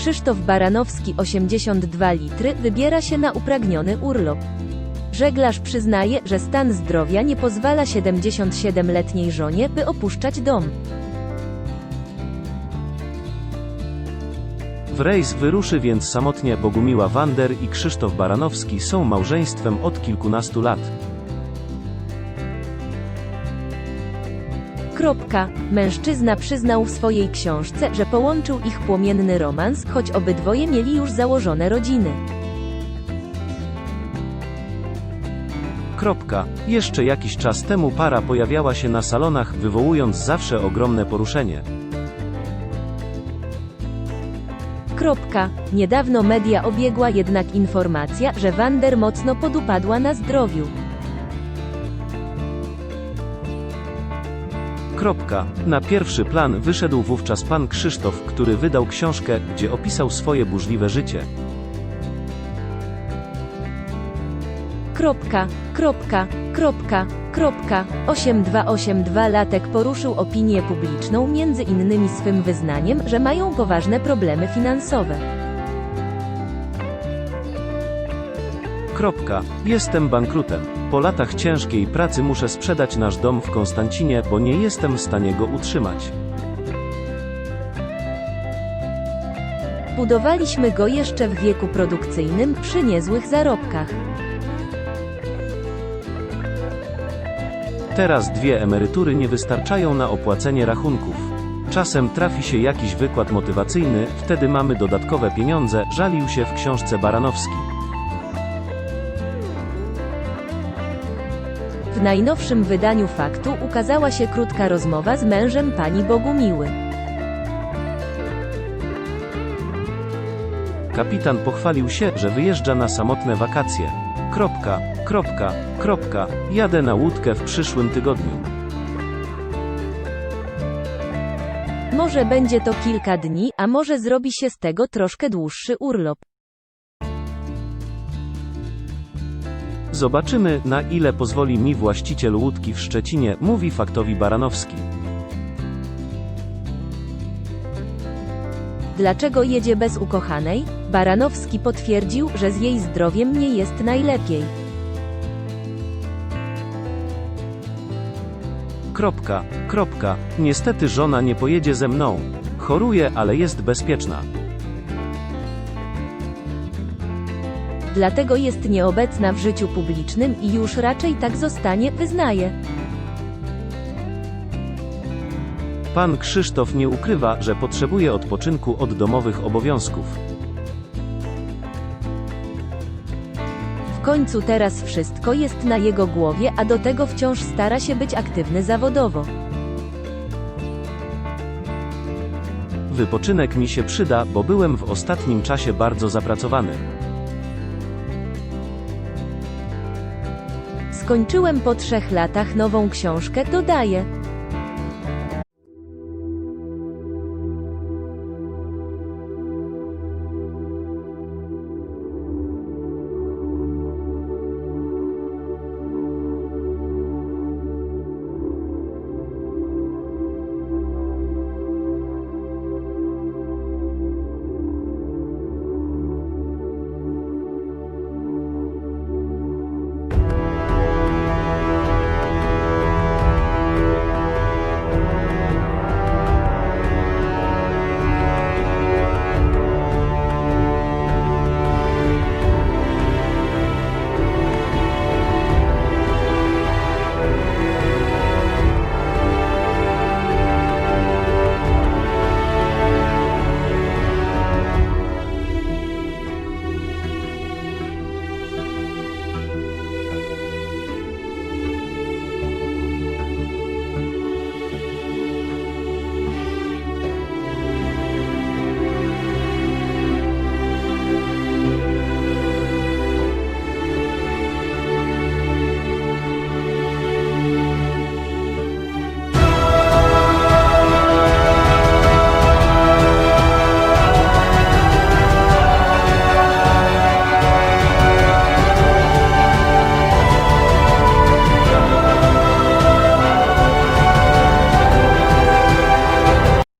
Krzysztof Baranowski 82 litry wybiera się na upragniony urlop. Żeglarz przyznaje, że stan zdrowia nie pozwala 77-letniej żonie, by opuszczać dom. W rejs wyruszy więc samotnie Bogumiła Wander i Krzysztof Baranowski są małżeństwem od kilkunastu lat. Kropka. Mężczyzna przyznał w swojej książce, że połączył ich płomienny romans, choć obydwoje mieli już założone rodziny. Kropka. Jeszcze jakiś czas temu para pojawiała się na salonach, wywołując zawsze ogromne poruszenie. Kropka. Niedawno media obiegła jednak informacja, że Wander mocno podupadła na zdrowiu. Kropka. Na pierwszy plan wyszedł wówczas pan Krzysztof, który wydał książkę, gdzie opisał swoje burzliwe życie. Kropka, kropka, kropka, kropka. 8282 latek poruszył opinię publiczną między innymi swym wyznaniem, że mają poważne problemy finansowe. Kropka. Jestem bankrutem. Po latach ciężkiej pracy muszę sprzedać nasz dom w Konstancinie, bo nie jestem w stanie go utrzymać. Budowaliśmy go jeszcze w wieku produkcyjnym przy niezłych zarobkach. Teraz dwie emerytury nie wystarczają na opłacenie rachunków. Czasem trafi się jakiś wykład motywacyjny, wtedy mamy dodatkowe pieniądze, żalił się w książce Baranowski. W najnowszym wydaniu faktu ukazała się krótka rozmowa z mężem pani Bogumiły. Kapitan pochwalił się, że wyjeżdża na samotne wakacje. Kropka, kropka, kropka. Jadę na łódkę w przyszłym tygodniu. Może będzie to kilka dni, a może zrobi się z tego troszkę dłuższy urlop. Zobaczymy, na ile pozwoli mi właściciel łódki w Szczecinie, mówi faktowi Baranowski. Dlaczego jedzie bez ukochanej? Baranowski potwierdził, że z jej zdrowiem nie jest najlepiej. Kropka, kropka. Niestety żona nie pojedzie ze mną. Choruje, ale jest bezpieczna. Dlatego jest nieobecna w życiu publicznym i już raczej tak zostanie, wyznaje. Pan Krzysztof nie ukrywa, że potrzebuje odpoczynku od domowych obowiązków. W końcu teraz wszystko jest na jego głowie, a do tego wciąż stara się być aktywny zawodowo. Wypoczynek mi się przyda, bo byłem w ostatnim czasie bardzo zapracowany. Skończyłem po trzech latach nową książkę, dodaje.